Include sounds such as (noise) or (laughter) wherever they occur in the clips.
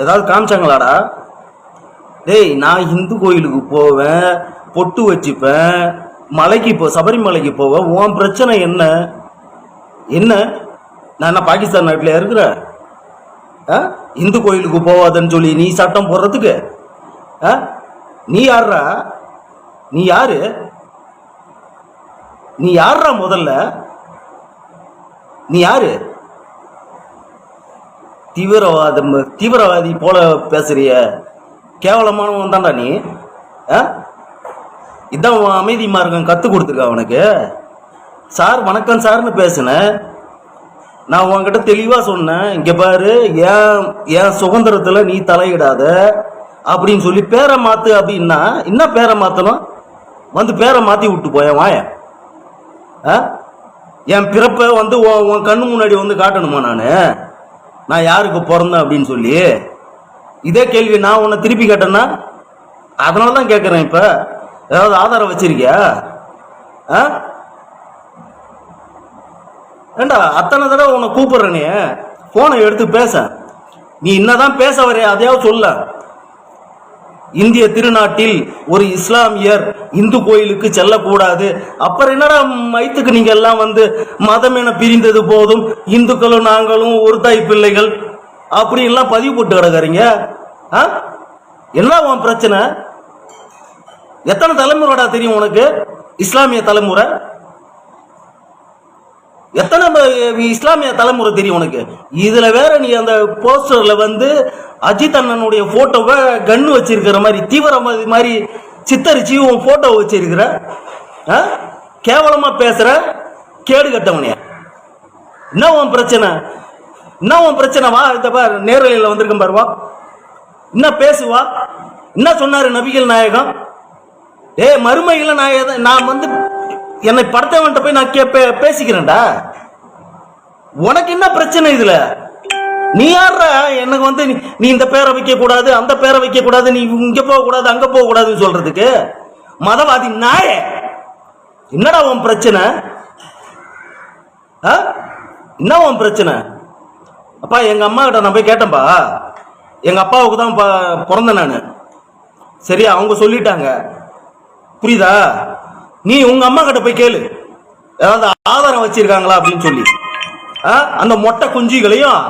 ஏதாவது காமிச்சாங்களாடா? டேய் நான் இந்து கோயிலுக்கு போவேன் பொட்டு வச்சுப்பேன் மலைக்கு போ சபரிமலைக்கு போவேன் உன் பிரச்சனை என்ன? என்ன? நான் என்ன பாகிஸ்தான் நாட்டில் இருக்கிறேன் ஆ? இந்து கோயிலுக்கு போவாதன்னு சொல்லி நீ சட்டம் போடுறதுக்கு? ஆ? நீ யார்ரா நீ யாரு? நீ யார்ரா முதல்ல? நீ யாரு? தீவிரவாதம் தீவிரவாதி போல பேசுறிய. கேவலமானவன் தான்டா நீ. ஆ? இதான் உன் அமைதி மார்க்கம் கற்றுக் கொடுத்துருக்க அவனுக்கு சார் வணக்கம் சார்னு பேசினேன் நான் உங்ககிட்ட தெளிவாக சொன்னேன். இங்கே பாரு ஏன் என் சுதந்திரத்தில் நீ தலையிடாத? அப்படின்னு சொல்லி பேரை மாற்று அப்படின்னா என்ன? பேரை மாற்றணும் வந்து பேரை மாற்றி விட்டு போயேன் வாயேன் ஆ? என் பிறப்பை வந்து உன் உன் கண்ணு முன்னாடி வந்து காட்டணுமா நான்? நான் யாருக்கு பிறந்தேன் அப்படின்னு சொல்லி இதே கேள்வி நான் உன்னை திருப்பி கேட்டேன்னா அதனால தான் கேட்குறேன் இப்போ. ஏதாவது ஆதாரம் வச்சிருக்கியா? ஆ? ஏண்டா அத்தனை தடவை உன்னை கூப்பிடுறேனே. ஃபோனை எடுத்து பேச. நீ என்னதான் பேச வரைய அதையாவது சொல்ல. இந்திய திருநாட்டில் ஒரு இஸ்லாமியர் இந்து கோயிலுக்கு செல்லக்கூடாது. அப்புறம் என்னடா மைத்துக்கு நீங்க எல்லாம் வந்து மதம் என பிரிந்தது போதும் இந்துக்களும் நாங்களும் ஒரு தாய் பிள்ளைகள் அப்படி எல்லாம் பதிவு போட்டு கிடக்குறீங்க? ஆ? என்ன உன் பிரச்சனை? எத்தனை தலைமுறைடா தெரியும் உனக்கு? இஸ்லாமிய தலைமுறை? எத்தனை இஸ்லாமிய தலைமுறை தெரியும் உனக்கு? இதுல வேற நீ அந்த போஸ்டர்ல வந்து அஜித் அண்ணனுடைய போட்டோவை கன்னு வச்சிருக்கிற மாதிரி தீவிரவாதி மாதிரி சித்தரிச்சு உன் போட்டோ வச்சிருக்கிற. ஆ? கேவலமா பேசுற கேடு கட்டவனே. என்ன உன் பிரச்சனை? என்ன உன் பிரச்சனை? வா இந்த பார் நேரலையில் வந்திருக்கேன் பாருவா என்ன பேசுவா என்ன சொன்னாரு நபிகள் நாயகம்? ஏய் மறுமையில் நான் நான் வந்து என்னை படுத்தவன்ட்ட போய் நான் கே பேசிக்கிறேன்டா. உனக்கு என்ன பிரச்சனை இதுல? நீ யார்ற? எனக்கு வந்து நீ- இந்த பேரை வைக்க கூடாது அந்த பேரை வைக்க கூடாது நீ இங்க போக கூடாது அங்க போக கூடாதுன்னு சொல்றதுக்கு மதவாதி நாய. என்னடா உன் பிரச்சனை? ஆ? என்ன உன் பிரச்சனை? அப்பா எங்க அம்மா கிட்ட நான் போய் கேட்டேன்பா. எங்க அப்பாவுக்கு தான் ப- பிறந்தேன் நான். சரியா அவங்க சொல்லிட்டாங்க. புரியுதா? நீ உங்க அம்மா கிட்ட போய் கேளு. ஏதாவது ஆதாரம் வச்சிருக்காங்களா அப்படின்னு சொல்லி. ஆ? அந்த மொட்டை குஞ்சுகளையும்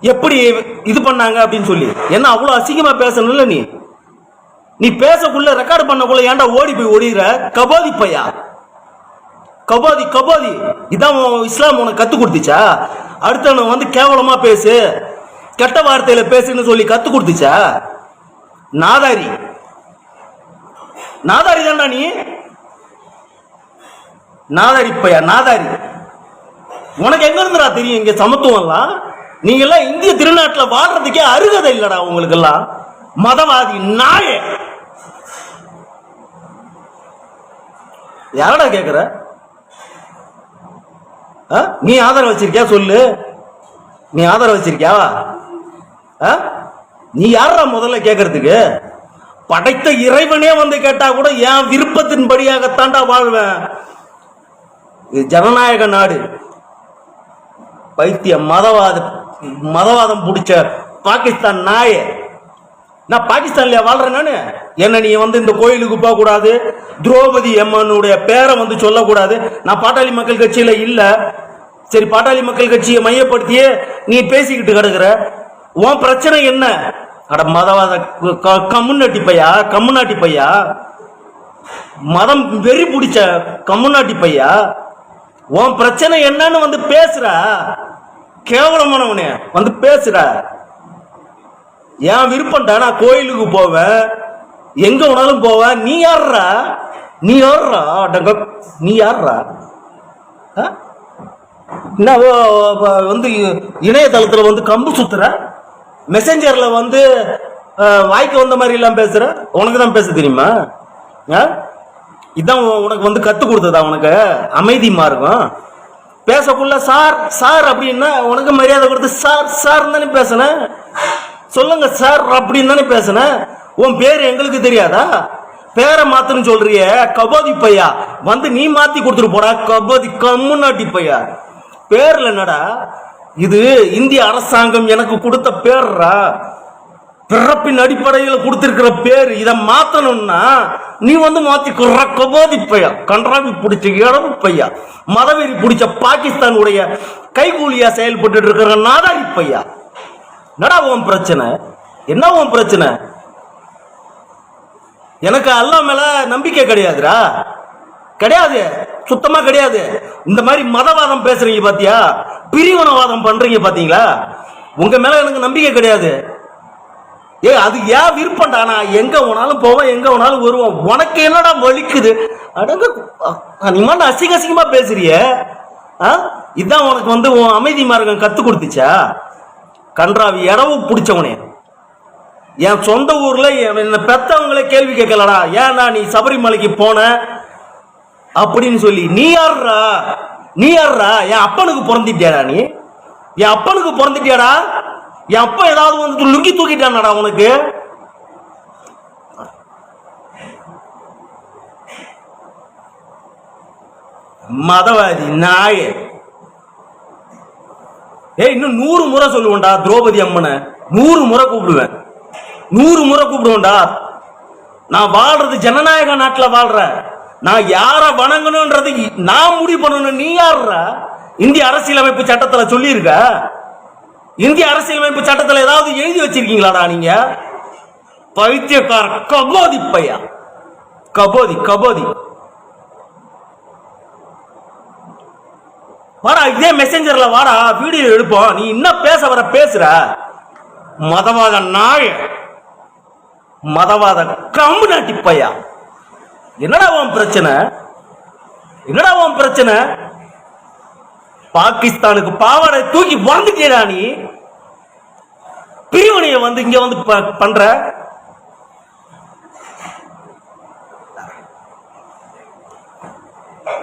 எப்படி இது பண்ணாங்க அப்படின்னு சொல்லி. என்ன அவ்வளோ அசிங்கமா பேசணும்ல நீ? நீ பேசக்குள்ள ரெக்கார்ட் பண்ணக்குள்ள ஏன்டா ஓடி போய் ஓடிற கபாதி பையா? கபாதி கபாதி. இதான் இஸ்லாம் உனக்கு கத்து கொடுத்துச்சா? அடுத்தவன வந்து கேவலமா பேசு. கெட்ட வார்த்தையில பேசுன்னு சொல்லி கத்து கொடுத்துச்சா? நாதாரி. நாதாரி தான்டா நீ. நாதாரி நாதாரி. உனக்கு எங்க இருந்துடா தெரியும்? இங்க சமத்துவம்லாம் நீங்க எல்லாம் இந்திய திருநாட்டுல வாழ்றதுக்கே அருகதை இல்லடா உங்களுக்கு எல்லாம் மதவாதி நாய. யாரடா கேக்குற? ஆ? நீ ஆதரவு வச்சிருக்கியா? சொல்லு. நீ ஆதரவு வச்சிருக்கியா? ஆ? நீ யாரா முதல்ல கேட்கறதுக்கு படைத்த இறைவனே வந்து கேட்டா கூட என் விருப்பத்தின்படியாகத்தான்டா வாழ்வேன். இது ஜனநாயக நாடு. பைத்திய மதவாத மதவாதம் பிடிச்ச பாகிஸ்தான் நாய. நான் பாகிஸ்தான்ல வாழ்றேன் நான்? என்ன நீ வந்து இந்த கோயிலுக்கு போக கூடாது திரௌபதி அம்மனுடைய பேரை வந்து சொல்லக்கூடாது? நான் பாட்டாளி மக்கள் கட்சியில இல்லை. சரி பாட்டாளி மக்கள் கட்சியை மையப்படுத்தியே நீ பேசிக்கிட்டு கிடக்குற. உன் பிரச்சனை என்ன? அட மதவாத க- கம்முன்னாட்டி பையா? கம்முனாட்டி பையா? மதம் வெறி பிடிச்ச கம்முனாட்டி பையா? உன் பிரச்சனை என்னன்னு வந்து பேசுற. கேவலமானவனே வந்து பேசுற. என் விருப்பம்டா நான் கோயிலுக்கு போவேன். எங்க வேணாலும் போவேன் நீ யார்ரா நீ யார்ரா அடங்க நீ யார்ரா ஆ? என்ன ஓ- வந்து இணையதளத்தில் வந்து கம்பு சுத்துற? மெசஞ்சரில் வந்து வாய்க்கு வந்த மாதிரி எல்லாம் பேசுற? உனக்கு தான் பேச தெரியுமா? ஆ? இதான் உனக்கு வந்து கற்றுக் கொடுத்ததா உனக்கு? அமைதி இருக்கும் பேசக்குள்ள சார் சார் அப்படின்னா உனக்கு மரியாதை கொடுத்து சார் சார் தானே பேசுனேன் சொல்லுங்க சார் அப்படின்னு தானே பேசுனேன் உன் பேர் எங்களுக்கு தெரியாதா? பேரை மாத்துன்னு சொல்றிய கபோதி பையா. வந்து நீ மாத்தி கொடுத்துட்டு போடா கபோதி கம்முனாட்டி பையா. பேர்ல என்னடா? இது இந்திய அரசாங்கம் எனக்கு கொடுத்த பேர்ரா? பிறப்பின் அடிப்படையில் கொடுத்திருக்கிற பேர் இதை மாத்தணும்னா நீ வந்து மாத்தி கபோதி பையா கன்றாவி பிடிச்ச இடவு பையா மதவெறி பிடிச்ச பாகிஸ்தானுடைய கைகூலியா செயல்பட்டு இருக்கிற நாதாரி பையா. நடா உன் பிரச்சனை? என்ன உன் பிரச்சனை? எனக்கு அல்லா மேல நம்பிக்கை கிடையாதுடா. கிடையாது. சுத்தமா கிடையாது. இந்த மாதிரி மதவாதம் பேசுறீங்க பாத்தியா? பிரிவினவாதம் பண்றீங்க பாத்தீங்களா? உங்க மேல எனக்கு நம்பிக்கை கிடையாது. ஏ அது ஏன் விருப்பம்டா? நான் எங்க வேணாலும் போவேன் எங்க வேணாலும் வருவோம் உனக்கு என்னடா வலிக்குது? அடங்க நீ மட்டும் அசிங்க அசிங்கமா பேசுறிய? ஆ? இதுதான் உனக்கு வந்து உன் அமைதி மார்க்கம் கத்து கொடுத்துச்சா? கன்றாவி இடவு பிடிச்சவனே. என் சொந்த ஊர்ல என் என்னை பெத்தவங்களே கேள்வி கேட்கலடா. ஏன்னா நீ சபரிமலைக்கு போன? அப்படின்னு சொல்லி நீ யாருடா நீ யாருடா என் அப்பனுக்கு பிறந்துட்டியாடா நீ? என் அப்பனுக்கு பிறந்துட்டியாடா? என் அப்பா ஏதாவது வந்து லுங்கி தூக்கிட்டான்டா உனக்கு? மதவாதி நாயே ஏய் இன்னும் நூறு முறை சொல்லுவேன்டா திரௌபதி அம்மனை. நூறு முறை கூப்பிடுவேன். நூறு முறை கூப்பிடுவேன்டா நான் வாழ்றது ஜனநாயக நாட்டுல வாழ்றேன் நான் யாரை வணங்கணும்ன்றது நான் முடிவு பண்ணணும். நீ யாருற? இந்திய அரசியலமைப்பு சட்டத்துல சொல்லியிருக்க. இந்திய அரசியலமைப்பு சட்டத்தில் ஏதாவது எழுதி வச்சிருக்கீங்களாடா நீங்க? பைத்தியக்கார கபோதி பையா கபோதி கபோதி. வாடா இதே மெசேஞ்சர்ல வாடா வீடியோ எடுப்போம். நீ இன்னும் பேச வர பேசுற? மதவாத நாய. மதவாத கம்பு நாட்டி பையா என்னடா உன் பிரச்சனை? என்னடா உன் பிரச்சனை? பாகிஸ்தானுக்கு பாவாடை தூக்கி வந்துட்டேடா நீ பிரிவினையை வந்து இங்க வந்து ப- பண்ற.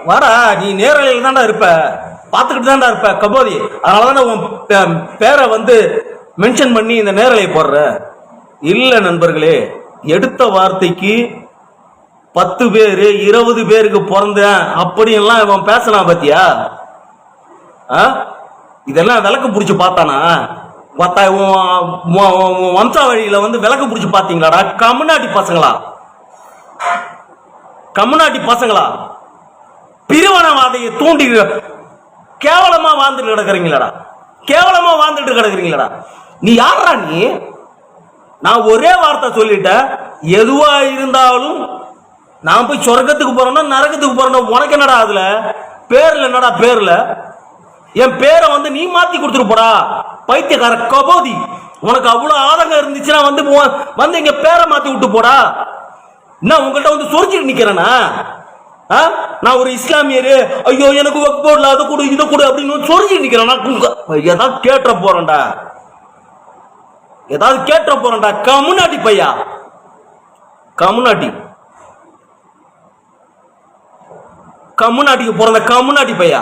வாடா நீ நேரலையில் தான்டா இருப்ப. பார்த்துக்கிட்டு தான்டா இருப்ப கபோதி அதனால தானே உன் பே- பேரை வந்து மென்ஷன் பண்ணி இந்த நேரலை போடுற. இல்ல நண்பர்களே எடுத்த வார்த்தைக்கு பத்து பேரு இருபது பேருக்கு பிறந்தேன் அப்படியெல்லாம் இவன் பேசினான் பாத்தியா? இதெல்லாம் விளக்கு பிடிச்சி பார்த்தானா? பார்த்தா உன் வம்சாவழியில வந்து விளக்கு பிடிச்சி பார்த்தீங்களாடா? கம்முனாட்டி பசங்களா? கம்முனாட்டி பசங்களா? பிரிவனவாதையை தூண்டி கேவலமா வாழ்ந்துட்டு கிடக்குறீங்களாடா? கேவலமா வாழ்ந்துட்டு கிடக்குறீங்களாடா? நீ யாரா நீ? நான் ஒரே வார்த்தை சொல்லிட்டேன். எதுவா இருந்தாலும் நான் போய் சொர்க்கத்துக்கு போறேன்னா நரகத்துக்கு போறேன்னா உனக்கு என்னடா அதுல? பேர்ல என்னடா பேர்ல? என் பேரை வந்து நீ மாத்தி கொடுத்துட்டு போடா. பைத்தியக்கார கபோதி. உனக்கு அவ்வளவு ஆதங்கம் இருந்துச்சுன்னா வந்து வந்து இங்க பேரை மாத்தி விட்டு போடா. என்ன உங்கள்கிட்ட வந்து சொரிச்சிட்டு நிக்கிறேனா? ஆ? நான் ஒரு இஸ்லாமியர். ஐயோ எனக்கு ஒர்க் போர்டில் அதை கொடு இதை கொடு அப்படின்னு சொரிஞ்சிட்டு நிக்கிறேன். ஏதாவது கேட்ட போறேன்டா. ஏதாவது கேட்ட போறேன்டா. கமுனாட்டி பையா? கமுனாட்டி கம்முநாட்டிக்கு பிறந்த கம்முநாட்டி பையா?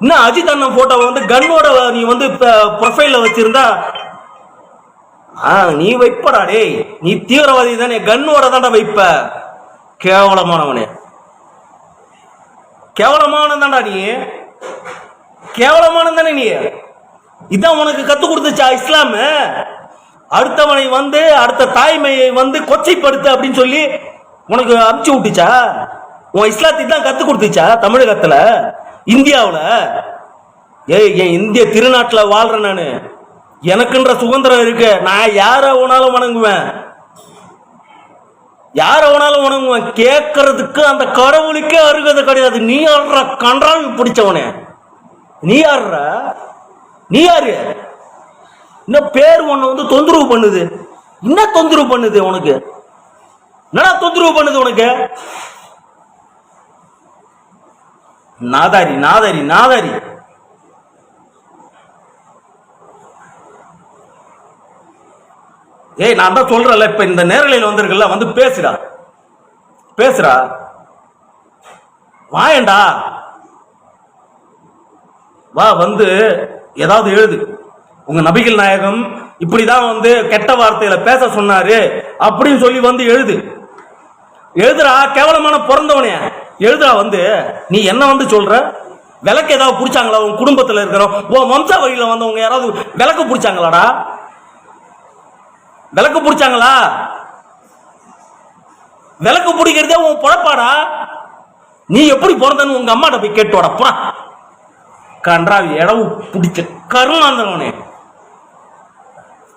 இன்னும் அஜித் அண்ணன் போட்டோவை வந்து கன்னோட நீ வந்து ப்ரொஃபைல வச்சிருந்தா ஆ நீ வைப்படா டேய். நீ தீவிரவாதி தானே கன்னோட தான்டா வைப்ப. கேவலமானவனே. கேவலமானவன் தான்டா நீ. கேவலமான தானே நீ. இதான் உனக்கு கத்து கொடுத்துச்சா இஸ்லாம்? அடுத்தவனை வந்து அடுத்த தாய்மையை வந்து கொச்சைப்படுத்து அப்படின்னு சொல்லி உனக்கு அமுச்சு விட்டுச்சா? உன் இஸ்லாத்தை தான் கத்து கொடுத்துச்சா தமிழகத்துல? இந்தியாவில்? ஏய் என் இந்திய திருநாட்டில் வாழ்கிறேன் நான். எனக்குன்ற சுதந்திரம் இருக்கு. நான் யாரை வேணாலும் வணங்குவேன். யாரை வேணாலும் வணங்குவேன். கேட்கறதுக்கு அந்த கடவுளுக்கே அருகதை கிடையாது. நீ ஆடுற கன்றால் பிடிச்சவனே. நீ ஆடுற? நீ யாரு? என்ன பேர் ஒன்று வந்து தொந்தரவு பண்ணுது. என்ன தொந்தரவு பண்ணுது உனக்கு? என்னடா தொந்தரவு பண்ணுது உனக்கு? நாதாரி நாதாரி நாதாரி. ஏய் நான் தான் சொல்றேன்ல இப்ப இந்த நேரலையில் வந்திருக்கல வந்து பேசுடா. பேசுடா. வாயண்டா. வா வந்து ஏதாவது எழுது. உங்க நபிகள் நாயகம் இப்படிதான் வந்து கெட்ட வார்த்தையில பேச சொன்னாரு அப்படின்னு சொல்லி வந்து எழுது. எழுதுடா கேவலமான பிறந்தவனே. எழுதுடா வந்து நீ என்ன வந்து சொல்ற? விளக்கு ஏதாவது பிடிச்சாங்களா? உன் குடும்பத்துல இருக்கிறோம் உன் வம்ச வழியில வந்தவங்க யாராவது விளக்கு பிடிச்சாங்களாடா? விளக்கு பிடிச்சாங்களா? விளக்கு பிடிக்கிறதே உன் பொழப்பாடா. நீ எப்படி பிறந்தன்னு உங்க அம்மாட்ட போய் கேட்டோட புறா கன்றாவி இடவு பிடிச்ச கருணாந்தவனே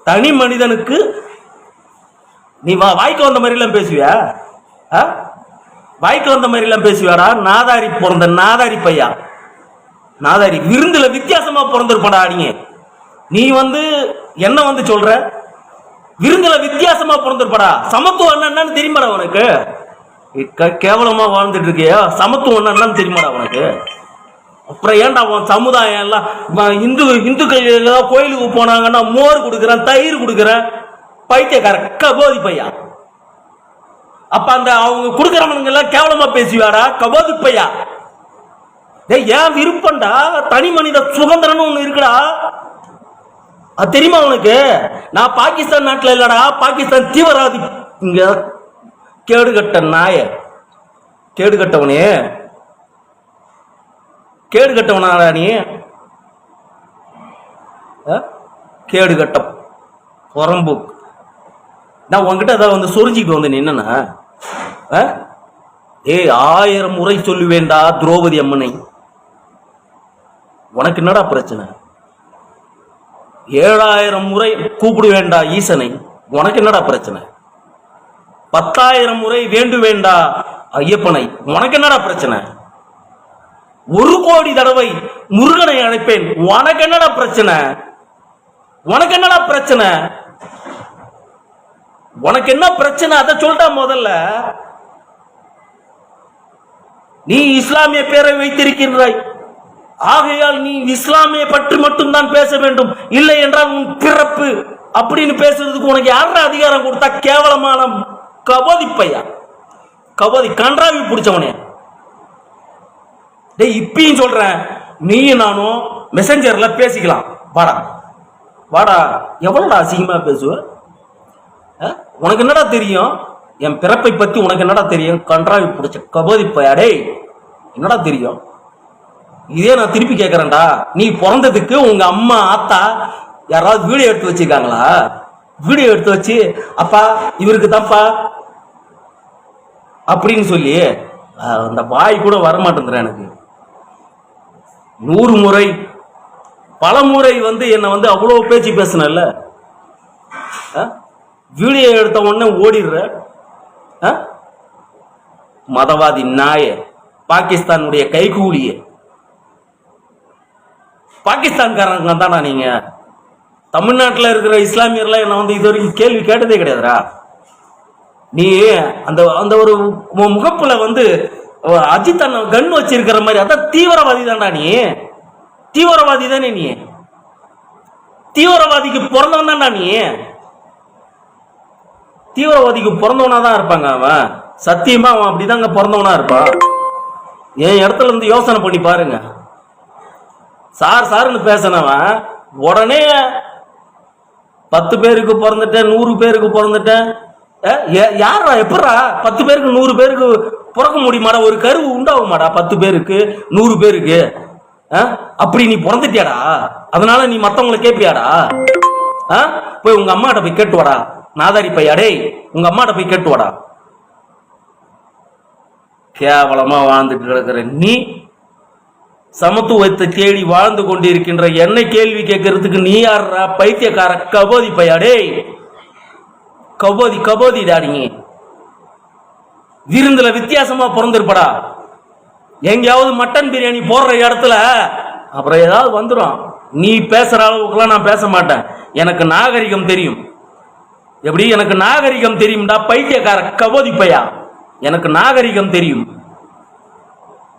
தனி மனிதனுக்கு நீ வா வாய்க்கு வந்த மாதிரி எல்லாம் பேசுவியா? வாய்க்கு வந்த மாதிரி எல்லாம் நாதாரி பிறந்த நாதாரி பையா? நாதாரி விருந்துல வித்தியாசமா பிறந்திருப்படா நீங்க நீ வந்து என்ன வந்து சொல்ற? விருந்துல வித்தியாசமா பிறந்திருப்படா. சமத்துவம் என்னன்னு தெரியுமாடா உனக்கு? கேவலமா வாழ்ந்துட்டு இருக்கியா சமத்துவம் என்னன்னு தெரியுமாடா உனக்கு? அப்புறம் ஏன்டா உன் சமுதாயம் எல்லாம் ம- இந்து இந்துக்கள் ஏதாவது கோயிலுக்கு போனாங்கன்னா மோர் கொடுக்குறேன் தயிர் கொடுக்குறேன். பைத்தியக்கார கபோதி பையா? அப்ப அந்த அவங்க கொடுக்குறவனுங்க எல்லாம் கேவலமா பேசுவாடா? கபோதி பையா டேய் ஏன் விருப்பம்டா? தனி மனித சுதந்திரம்னு ஒண்ணு இருக்குடா. அது தெரியுமா உனக்கு? நான் பாகிஸ்தான் நாட்டில் இல்லடா. பாகிஸ்தான் தீவிரவாதி இங்க கேடுகட்ட நாய. கேடுகட்டவனே. கேடுகட்டவனாடா நீ? ஆ? கேடு நான் உங்ககிட்ட அதை வந்து சொரிஞ்சிக்கிட்டு வந்து நின்னா ஏய் ஆயிரம் முறை சொல்லுவேண்டா திரௌபதி அம்மனை. உனக்கு என்னடா பிரச்சனை? ஏழாயிரம் முறை கூப்பிடுவேண்டா ஈசனை. உனக்கு என்னடா பிரச்சனை? பத்தாயிரம் முறை வேண்டுவேண்டா ஐயப்பனை. உனக்கு என்னடா பிரச்சனை? ஒரு கோடி தடவை முருகனை அழைப்பேன். உனக்கு என்னடா பிரச்சனை? உனக்கு என்னடா பிரச்சனை? உனக்கு என்ன பிரச்சனை? அதை சொல்லிட்டா முதல்ல. நீ இஸ்லாமிய பேரை வைத்திருக்கின்றாய். ஆகையால் நீ இஸ்லாமிய பற்றி மட்டும்தான் பேச வேண்டும். இல்லை என்றால் உன் பிறப்பு அப்படின்னு பேசுறதுக்கு உனக்கு யார அதிகாரம் கொடுத்தா? கேவலமான கபோதி பையா கபோதி கன்றாவி பிடிச்சவனே. டேய் இப்பயும் சொல்றேன். நீயும் நானும் மெசஞ்சர்ல பேசிக்கலாம். வாடா. வாடா. எவ்வளோடா அசிங்கமா பேசுவேன் உனக்கு என்னடா தெரியும்? என் பிறப்பை பத்தி உனக்கு என்னடா தெரியும்? கன்றாவி பிடிச்ச கபோதி பயாடே என்னடா தெரியும்? இதே நான் திருப்பி கேட்கறேன்டா நீ பிறந்ததுக்கு உங்க அம்மா ஆத்தா யாராவது வீடியோ எடுத்து வச்சிருக்காங்களா? வீடியோ எடுத்து வச்சு அப்பா இவருக்கு தான்ப்பா அப்படின்னு சொல்லி அந்த வாய் கூட வரமாட்டேங்கிற எனக்கு. நூறு முறை பல முறை வந்து என்னை வந்து அவ்வளோ பேச்சு பேசினல்ல வீடியோ எடுத்த உடனே ஓடிடுற ஆ? மதவாதி நாய பாகிஸ்தானுடைய கைகூலிய. பாகிஸ்தான்காரங்க தானா நீங்க? தமிழ்நாட்டில் இருக்கிற இஸ்லாமியர்லாம் என்ன வந்து இது வரைக்கும் கேள்வி கேட்டதே கிடையாதுடா. நீ அந்த அந்த ஒரு மு- முகப்புல வந்து அஜித் அண்ணன் கன் வச்சிருக்கிற மாதிரி அதான் தீவிரவாதி தான்டா நீ. தீவிரவாதி தானே நீ. தீவிரவாதிக்கு பிறந்தவன் தான்டா நீ. தீவிரவாதிக்கு பிறந்தவனா தான் இருப்பாங்க அவன். சத்தியமா அவன் அப்படிதாங்க பிறந்தவனா இருப்பான். என் இடத்துல இருந்து யோசனை பண்ணி பாருங்க. சார் சார்னு பேசினவன் உடனே பத்து பேருக்கு பிறந்துட்டேன் நூறு பேருக்கு பிறந்துட்டேன். யாரா எப்படா பத்து பேருக்கு நூறு பேருக்கு பிறக்க முடியுமாடா? ஒரு கருவு உண்டாகுமாடா பத்து பேருக்கு நூறு பேருக்கு? அப்படி நீ பிறந்துட்டியாடா? அதனால நீ மற்றவங்களை கேட்பியாடா போய் உங்க அம்மாட்ட போய் கேட்டு வாடா. நாதாரி பையாடே டேய் உங்க அம்மாட்ட போய் கேட்டு வாடா. கேவலமா வாழ்ந்துட்டு கிடக்குற நீ சமத்துவத்தை தேடி வாழ்ந்து கொண்டிருக்கின்ற என்னை கேள்வி கேட்கறதுக்கு நீ யாரா பைத்தியக்கார கபோதி பையா டேய். கபோதி கபோதி தாடிங்க விருந்துல வித்தியாசமா பிறந்திருப்படா. எங்கேயாவது மட்டன் பிரியாணி போடுற இடத்துல அப்புறம் ஏதாவது வந்துடும் நீ பேசுற அளவுக்குலாம் நான் பேச மாட்டேன். எனக்கு நாகரிகம் தெரியும். எப்படி? எனக்கு நாகரிகம் தெரியும்டா பைத்தியக்கார கபோதி பையா? எனக்கு நாகரிகம் தெரியும்.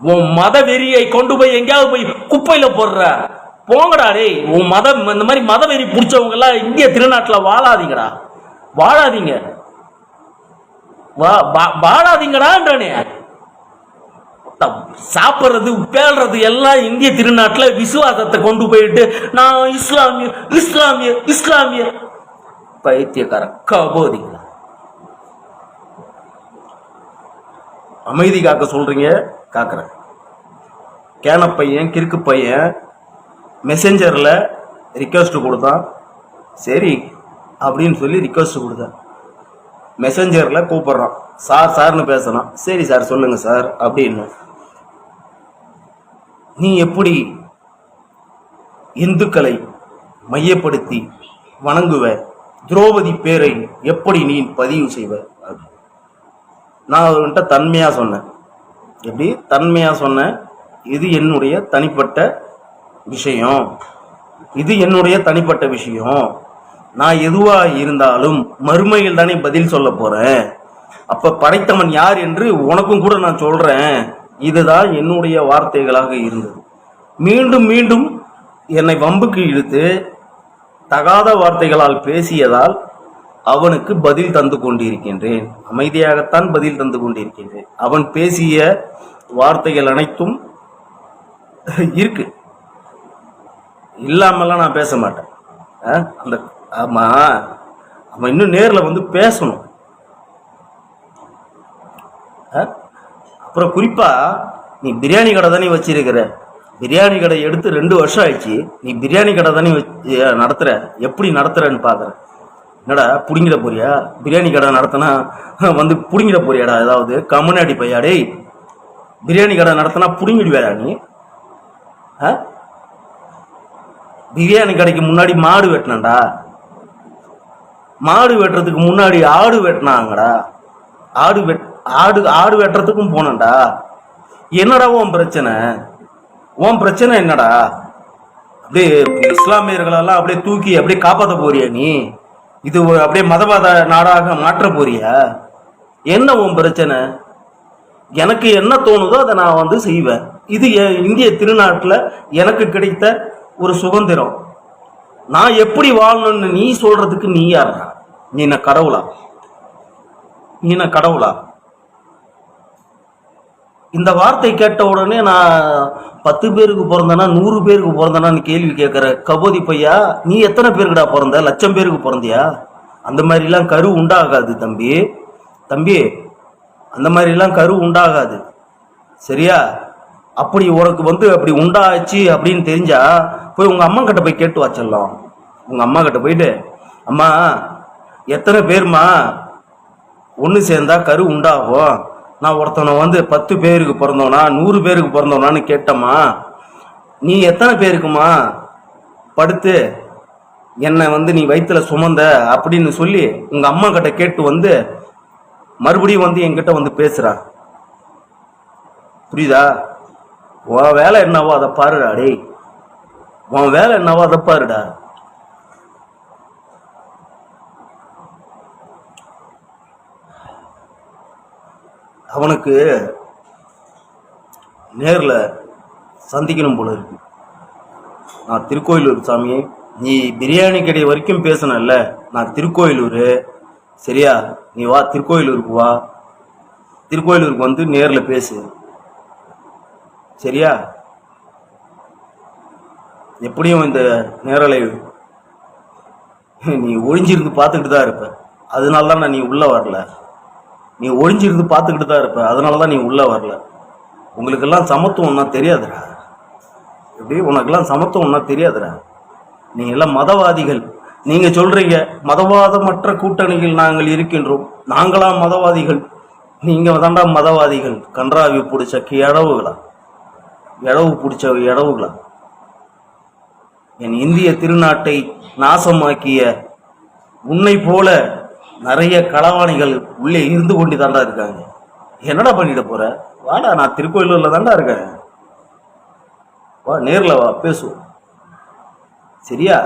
உன் மத வெறியை கொண்டு போய் எங்கேயாவது போய் குப்பையில போடுற. போங்கடா டேய் உன் மதம் இந்த மாதிரி மத வெறி பிடிச்சவங்க எல்லாம் இந்திய திருநாட்டில் வாழாதீங்கடா. வாழாதீங்க. வா- வாழாதீங்கடான்றானே. த- சாப்பிடுறது பேல்றது எல்லாம் இந்திய திருநாட்டுல விசுவாசத்தை கொண்டு போயிட்டு நான் இஸ்லாமிய இஸ்லாமிய இஸ்லாமிய பைத்தியக்கார கபோதிங்களா? அமைதி காக்க சொல்றீங்க? காக்குறேன். கேன பையன் கிறுக்கு பையன் மெசேஞ்சரில் ரிக்வெஸ்ட் கொடுத்தான். சரி அப்படின்னு சொல்லி ரிக்வெஸ்ட் கொடுத்தேன். மெசேஞ்சரில் கூப்பிட்றான். சார் சார்னு பேசுகிறான் சரி சார் சொல்லுங்கள் சார் அப்படின்னு. நீ எப்படி இந்துக்களை மையப்படுத்தி வணங்குவ? திரௌபதி பேரை எப்படி நீ பதிவு செய்வ? நான் அவர்கிட்ட தன்மையாக சொன்னேன். எப்படி? தன்மையாக சொன்னேன் இது என்னுடைய தனிப்பட்ட விஷயம். இது என்னுடைய தனிப்பட்ட விஷயம். நான் எதுவாக இருந்தாலும் மறுமையில் தானே பதில் சொல்ல போகிறேன் அப்போ படைத்தவன் யார் என்று உனக்கும் கூட நான் சொல்கிறேன் இதுதான் என்னுடைய வார்த்தைகளாக இருந்தது. மீண்டும் மீண்டும் என்னை வம்புக்கு இழுத்து தகாத வார்த்தைகளால் பேசியதால் அவனுக்கு பதில் தந்து கொண்டிருக்கின்றேன். அமைதியாகத்தான் பதில் தந்து கொண்டிருக்கின்றேன். அவன் பேசிய வார்த்தைகள் அனைத்தும் இருக்கு. இல்லாமலாம் நான் பேச மாட்டேன். ஆ? அந்த ஆமா. அவன் இன்னும் நேரில் வந்து பேசணும். ஆ? அப்புறம் குறிப்பா நீ பிரியாணி கடை தானே வச்சிருக்கிற? பிரியாணி கடை எடுத்து ரெண்டு வருஷம் ஆயிடுச்சு. நீ பிரியாணி கடை தானே வச்சு நடத்துற? எப்படி நடத்துறன்னு பாக்குற. என்னடா பிடுங்கிட போறியா? பிரியாணி கடை நடத்தினா (laughs) வந்து பிடுங்கிட போறியாடா ஏதாவது? கம்முனாடி பையா டேய். பிரியாணி கடை நடத்தினா புடுங்கிடுவேடா நீ? ஆ? பிரியாணி கடைக்கு முன்னாடி மாடு வெட்டினடா மாடு வெட்டுறதுக்கு முன்னாடி ஆடு வெட்டினாங்கடா. ஆடு வெட் ஆடு ஆடு வெட்டுறதுக்கும் போனேன்டா. என்னடா உன் பிரச்சனை? உன் பிரச்சனை என்னடா? அப்படியே இஸ்லாமியர்களெல்லாம் அப்படியே தூக்கி அப்படியே காப்பாற்ற போறியா நீ? இது அப்படியே மதவாத நாடாக மாற்ற போறியா? என்ன உன் பிரச்சனை? எனக்கு என்ன தோணுதோ அதை நான் வந்து செய்வேன். இது எ- இந்திய திருநாட்டில் எனக்கு கிடைத்த ஒரு சுதந்திரம். நான் எப்படி வாழணும்னு நீ சொல்றதுக்கு நீ யாரா நீ என்ன கடவுளா? நீ என்ன கடவுளா? இந்த வார்த்தை கேட்ட உடனே நான் பத்து பேருக்கு பிறந்தனா நூறு பேருக்கு பிறந்தனான்னு கேள்வி கேட்குற கபோதி பையா நீ எத்தனை பேருக்குடா பிறந்த? லட்சம் பேருக்கு பிறந்தியா? அந்த மாதிரிலாம் கரு உண்டாகாது தம்பி. தம்பி அந்த மாதிரிலாம் கரு உண்டாகாது. சரியா? அப்படி உனக்கு வந்து அப்படி உண்டாச்சு அப்படின்னு தெரிஞ்சா போய் உங்கள் அம்மா கிட்ட போய் கேட்டு வச்சிடலாம். உங்கள் அம்மா கிட்ட போயிட்டு அம்மா எத்தனை பேர்மா? ஒன்று சேர்ந்தா கரு உண்டாகும். நான் ஒருத்தனை வந்து பத்து பேருக்கு பிறந்தோனா நூறு பேருக்கு பிறந்தோனான்னு கேட்டம்மா நீ எத்தனை பேருக்குமா படுத்து என்னை வந்து நீ வயிற்றுல சுமந்த அப்படின்னு சொல்லி உங்கள் அம்மா கிட்ட கேட்டு வந்து மறுபடியும் வந்து என்கிட்ட வந்து பேசுகிறா புரியுதா? உன் வேலை என்னவோ அதை பாருடா டேய். உன் வேலை என்னவோ அதை பாருடா. அவனுக்கு நேரில் சந்திக்கணும் போல இருக்கு. நான் திருக்கோயிலூர் சாமி நீ பிரியாணி கடை வரைக்கும் பேசணும்ல நான் திருக்கோயிலூர். சரியா? நீ வா திருக்கோயிலூருக்கு வா. திருக்கோயிலூருக்கு வந்து நேரில் பேசு. சரியா? எப்படியும் இந்த நேரலை நீ ஒழிஞ்சிருந்து பார்த்துக்கிட்டு தான் இருப்ப. அதனால தான் நான் நீ உள்ளே வரல. நீ ஒழிஞ்சிருந்து பார்த்துக்கிட்டு தான் இருப்ப. அதனால தான் நீ உள்ளே வரல. உங்களுக்கெல்லாம் சமத்துவம்னா தெரியாதுடா. எப்படி? உனக்கெல்லாம் சமத்துவம்னா தெரியாதுடா. நீ எல்லாம் மதவாதிகள். நீங்கள் சொல்கிறீங்க மதவாதமற்ற கூட்டணியில் நாங்கள் இருக்கின்றோம். நாங்களாம் மதவாதிகள். நீங்கள் தாண்டா மதவாதிகள். கன்றாவி பிடிச்ச கிழவுகளா? இடவு பிடிச்ச இழவுகளா என் இந்திய திருநாட்டை நாசமாக்கிய உன்னை போல நிறைய களவாணிகள் உள்ளே இருந்து கொண்டு தாண்டா இருக்காங்க. என்னடா பண்ணிட போற? வாடா நான் திருக்கோயிலூர்ல தாண்டா இருக்கேன். வா நேரில் வா பேசுவோம். சரியா?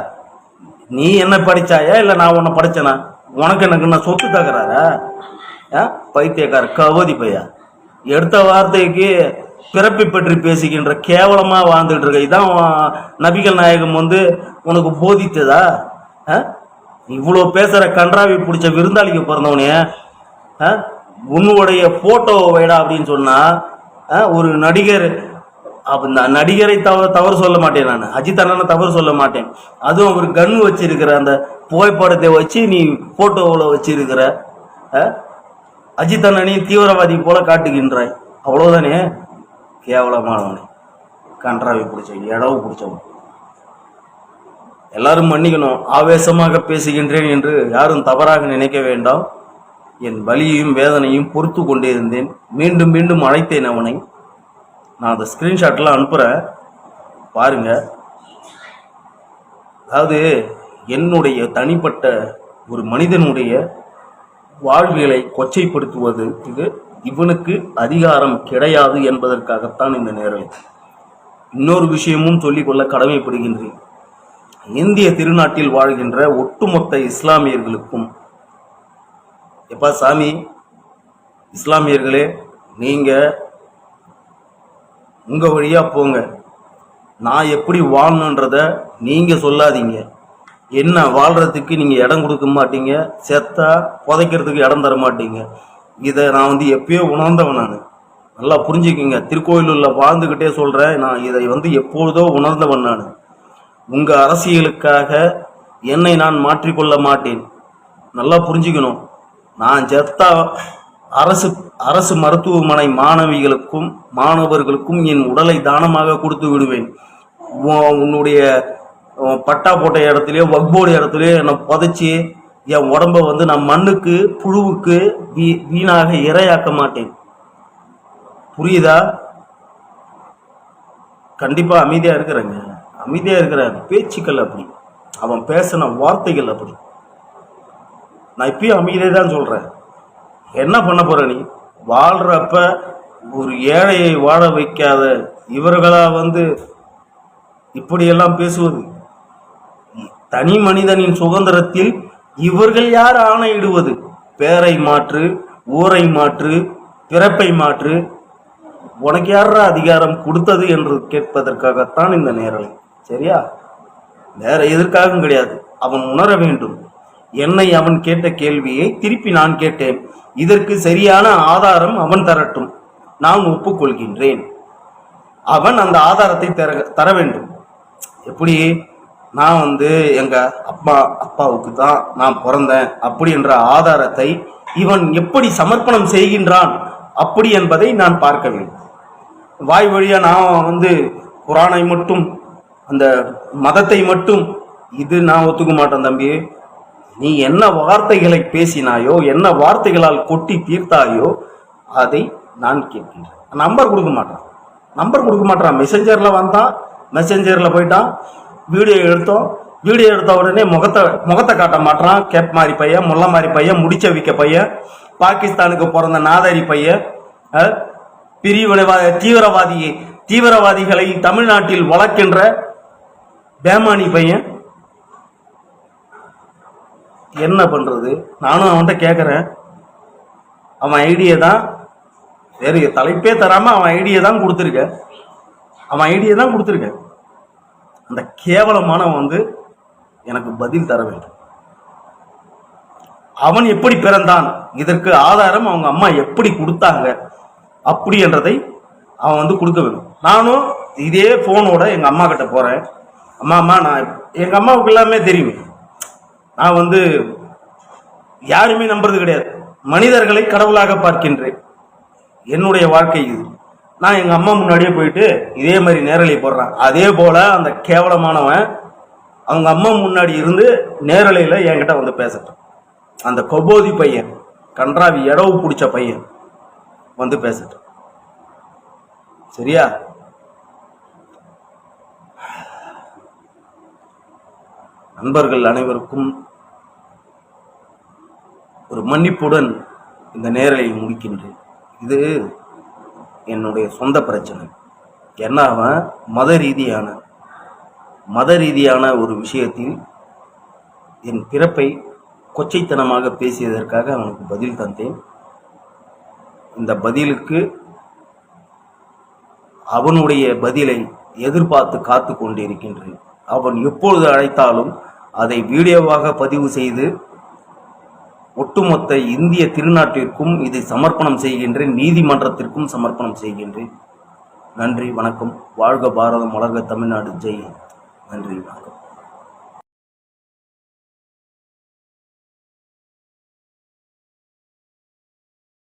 நீ என்ன படித்தாயா இல்லை நான் உன்னை படித்தேனா உனக்கு எனக்கு நான் சொத்து தகராறா ஆ? பைத்தியக்கார கவதி பையா? எடுத்த வார்த்தைக்கு பிறப்பை பற்றி பேசுகின்ற கேவலமாக வாழ்ந்துட்டு இருக்க. இதான் நபிகள் நாயகம் வந்து உனக்கு போதித்ததா? ஆ? இவ்வளோ பேசுகிற கன்றாவி பிடிச்ச விருந்தாளிக்கு பிறந்தவனே ஆ? உன்னுடைய ஃபோட்டோ வைடா அப்படின்னு சொன்னால் ஆ, ஒரு நடிகர் அப்போ இந்த நடிகரை தவறு தவறு சொல்ல மாட்டேன் நான் அஜித் அண்ணனை தவறு சொல்ல மாட்டேன் அதுவும் அவர் கன் வச்சிருக்கிற அந்த புகைப்படத்தை வச்சு நீ ஃபோட்டோவில் வச்சிருக்கிற ஆ? அஜித் அண்ணனையும் தீவிரவாதி போல காட்டுகின்றாய் அவ்வளோதானே கேவலமானவனே கன்றாவி பிடிச்சவன் இடவு பிடிச்சவன் எல்லாரும் மன்னிக்கணும் ஆவேசமாக பேசுகின்றேன் என்று யாரும் தவறாக நினைக்க வேண்டாம். என் வலியையும் வேதனையும் பொறுத்து கொண்டே இருந்தேன் மீண்டும் மீண்டும் அழைத்தேன் அவனை. நான் அந்த ஸ்க்ரீன்ஷாட்லாம் அனுப்புகிறேன் பாருங்க. அதாவது என்னுடைய தனிப்பட்ட ஒரு மனிதனுடைய வாழ்வியலை கொச்சைப்படுத்துவது இது இவனுக்கு அதிகாரம் கிடையாது என்பதற்காகத்தான் இந்த நேரலை. இன்னொரு விஷயமும் சொல்லிக்கொள்ள கடமைப்படுகின்றேன். இந்திய திருநாட்டில் வாழ்கின்ற ஒட்டுமொத்த இஸ்லாமியர்களுக்கும் எப்பா சாமி இஸ்லாமியர்களே நீங்கள் உங்கள் வழியாக போங்க. நான் எப்படி வாழணுன்றத நீங்கள் சொல்லாதீங்க. என்ன வாழ்கிறதுக்கு நீங்கள் இடம் கொடுக்க மாட்டீங்க செத்தா புதைக்கிறதுக்கு இடம் தர மாட்டீங்க. இதை நான் வந்து எப்பயோ உணர்ந்தவன் நான். நல்லா புரிஞ்சுக்கிங்க. திருக்கோயிலூரில் வாழ்ந்துக்கிட்டே சொல்கிறேன் நான் இதை வந்து எப்பொழுதோ உணர்ந்தவன் நான். உங்க அரசியலுக்காக என்னை நான் மாற்றிக்கொள்ள மாட்டேன். நல்லா புரிஞ்சுக்கணும். நான் செத்தா அரசு அரசு மருத்துவமனை மாணவிகளுக்கும் மாணவர்களுக்கும் என் உடலை தானமாக கொடுத்து விடுவேன். உன்னுடைய பட்டா போட்ட இடத்துலயோ வக்போர்டு இடத்துலயோ என்னை புதைச்சி என் உடம்ப வந்து நான் மண்ணுக்கு புழுவுக்கு வீ வீணாக இரையாக்க மாட்டேன். புரியுதா? கண்டிப்பா அமைதியா இருக்கிறேங்க. அமைதியாக இருக்கிற பேச்சுக்கள் அப்படி. அவன் பேசின வார்த்தைகள் அப்படி. நான் இப்பயும் அமைதியே தான் சொல்கிறேன் என்ன பண்ண போகிற நீ? வாழ்கிறப்ப ஒரு ஏழையை வாழ வைக்காத இவர்களாக வந்து இப்படியெல்லாம் பேசுவது? தனி மனிதனின் சுதந்திரத்தில் இவர்கள் யார் ஆணையிடுவது? பேரை மாற்று ஊரை மாற்று பிறப்பை மாற்று. உனக்கு யாரா அதிகாரம் கொடுத்தது என்று கேட்பதற்காகத்தான் இந்த நேரலை. சரியா? வேற எதற்காகவும் கிடையாது. அவன் உணர வேண்டும். என்னை அவன் கேட்ட கேள்வியை திருப்பி நான் கேட்டேன். இதற்கு சரியான ஆதாரம் அவன் தரட்டும். நான் ஒப்புக்கொள்கின்றேன். அவன் அந்த ஆதாரத்தை தர தர வேண்டும். எப்படி? நான் வந்து எங்க அப்பா அப்பாவுக்கு தான் நான் பிறந்தேன். அப்படி என்ற ஆதாரத்தை இவன் எப்படி சமர்ப்பணம் செய்கின்றான்? அப்படி என்பதை நான் பார்க்க வேண்டும். வாய் வழியா நான் வந்து குரானை மட்டும் அந்த மதத்தை மட்டும் இது நான் ஒத்துக்க மாட்டேன் தம்பி. நீ என்ன வார்த்தைகளை பேசினாயோ என்ன வார்த்தைகளால் கொட்டி தீர்த்தாயோ அதை நான் கேட்கின்றேன். நம்பர் கொடுக்க மாட்டான். நம்பர் கொடுக்க மாட்டான். மெசஞ்சரில் வந்தான் மெசஞ்சரில் போயிட்டான். வீடியோ எடுத்தோம். வீடியோ எடுத்த உடனே முகத்தை முகத்தை காட்ட மாட்டான். கேப் மாதிரி பையன் முல்லை மாதிரி பையன் முடிச்ச விக்க பையன் பாகிஸ்தானுக்கு பிறந்த நாதாரி பையன் பிரிவினைவாத தீவிரவாதி தீவிரவாதிகளை தமிழ்நாட்டில் வளர்க்கின்ற பேமானி பையன். என்ன பண்ணுறது நானும் அவன்கிட்ட கேட்குறேன் அவன் ஐடியை தான். வேறு தலைப்பே தராமல் அவன் ஐடியை தான் கொடுத்துருக்க. அவன் ஐடியை தான் கொடுத்துருக்க. அந்த கேவலமானவன் வந்து எனக்கு பதில் தர வேண்டும். அவன் எப்படி பிறந்தான்? இதற்கு ஆதாரம் அவங்க அம்மா எப்படி கொடுத்தாங்க? அப்படி என்றதை அவன் வந்து கொடுக்க வேண்டும். நானும் இதே ஃபோனோட எங்கள் அம்மா கிட்ட போகிறேன் அம்மா அம்மா நான் எங்கள் அம்மாவுக்கு எல்லாமே தெரியும். நான் வந்து யாருமே நம்புறது கிடையாது. மனிதர்களை கடவுளாக பார்க்கின்றேன். என்னுடைய வாழ்க்கை இது. நான் எங்கள் அம்மா முன்னாடியே போயிட்டு இதே மாதிரி நேரலை போடுறேன். அதே போல் அந்த கேவலமானவன் அவங்க அம்மா முன்னாடி இருந்து நேரலையில் என்கிட்ட வந்து பேசட்டும். அந்த கொபோதி பையன் கன்றாவி இடவு பிடிச்ச பையன் வந்து பேசட்டான் சரியா? நண்பர்கள் அனைவருக்கும் ஒரு மன்னிப்புடன் இந்த நேரலை முடிக்கின்றேன். இது என்னுடைய சொந்த பிரச்சனை. என்ன அவன் மத ரீதியான மத ரீதியான ஒரு விஷயத்தில் என் பிறப்பை கொச்சைத்தனமாக பேசியதற்காக அவனுக்கு பதில் தந்தேன். இந்த பதிலுக்கு அவனுடைய பதிலை எதிர்பார்த்து காத்து கொண்டிருக்கின்றேன் அவன் எப்பொழுது அழைத்தாலும் அதை வீடியோவாக பதிவு செய்து ஒட்டுமொத்த இந்திய திருநாட்டிற்கும் இதை சமர்ப்பணம் செய்கின்றேன் நீதிமன்றத்திற்கும் சமர்ப்பணம் செய்கின்றேன். நன்றி வணக்கம். வாழ்க பாரதம் வளர்க தமிழ்நாடு. ஜெய் நன்றி வணக்கம்.